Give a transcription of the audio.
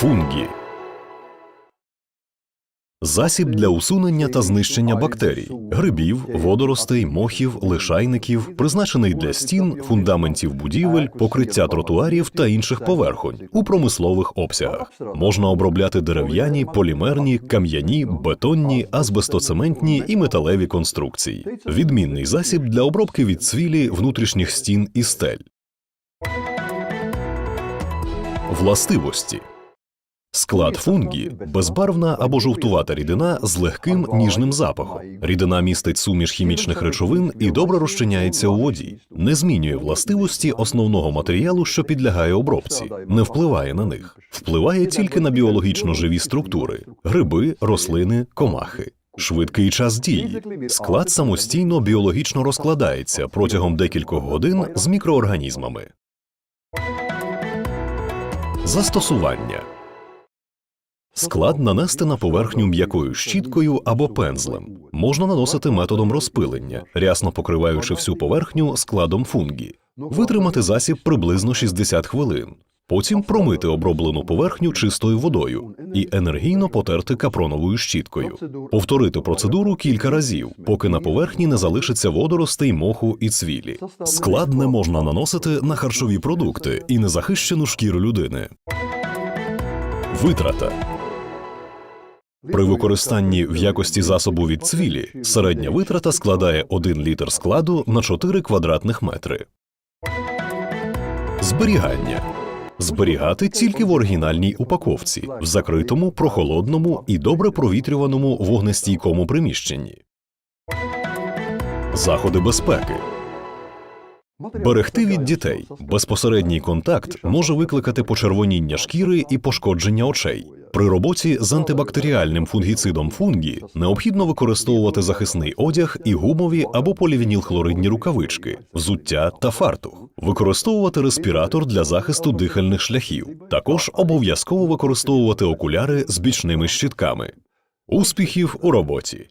Фунгі Засіб для усунення та знищення бактерій, грибів, водоростей, мохів, лишайників, призначений для стін, фундаментів будівель, покриття тротуарів та інших поверхонь у промислових обсягах. Можна обробляти дерев'яні, полімерні, кам'яні, бетонні, азбестоцементні і металеві конструкції. Відмінний засіб для обробки від цвілі внутрішніх стін і стель. Властивості Склад фунгі безбарвна або жовтувата рідина з легким ніжним запахом. Рідина містить суміш хімічних речовин і добре розчиняється у воді, не змінює властивості основного матеріалу, що підлягає обробці, не впливає на них, впливає тільки на біологічно живі структури гриби, рослини, комахи. Швидкий час дії. Склад самостійно біологічно розкладається протягом декількох годин з мікроорганізмами. Застосування Склад нанести на поверхню м'якою щіткою або пензлем. Можна наносити методом розпилення, рясно покриваючи всю поверхню складом фунгі. Витримати засіб приблизно 60 хвилин. Потім промити оброблену поверхню чистою водою і енергійно потерти капроновою щіткою. Повторити процедуру кілька разів, поки на поверхні не залишиться водоростей, моху і цвілі. Склад не можна наносити на харчові продукти і незахищену шкіру людини. Витрата при використанні в якості засобу від цвілі середня витрата складає 1 літр складу на 4 квадратних метри. Зберігання зберігати тільки в оригінальній упаковці, в закритому, прохолодному і добре провітрюваному вогнестійкому приміщенні. Заходи безпеки. Берегти від дітей. Безпосередній контакт може викликати почервоніння шкіри і пошкодження очей. При роботі з антибактеріальним фунгіцидом фунгі необхідно використовувати захисний одяг і гумові або полівінілхлоридні рукавички, взуття та фартух, використовувати респіратор для захисту дихальних шляхів. Також обов'язково використовувати окуляри з бічними щитками. Успіхів у роботі!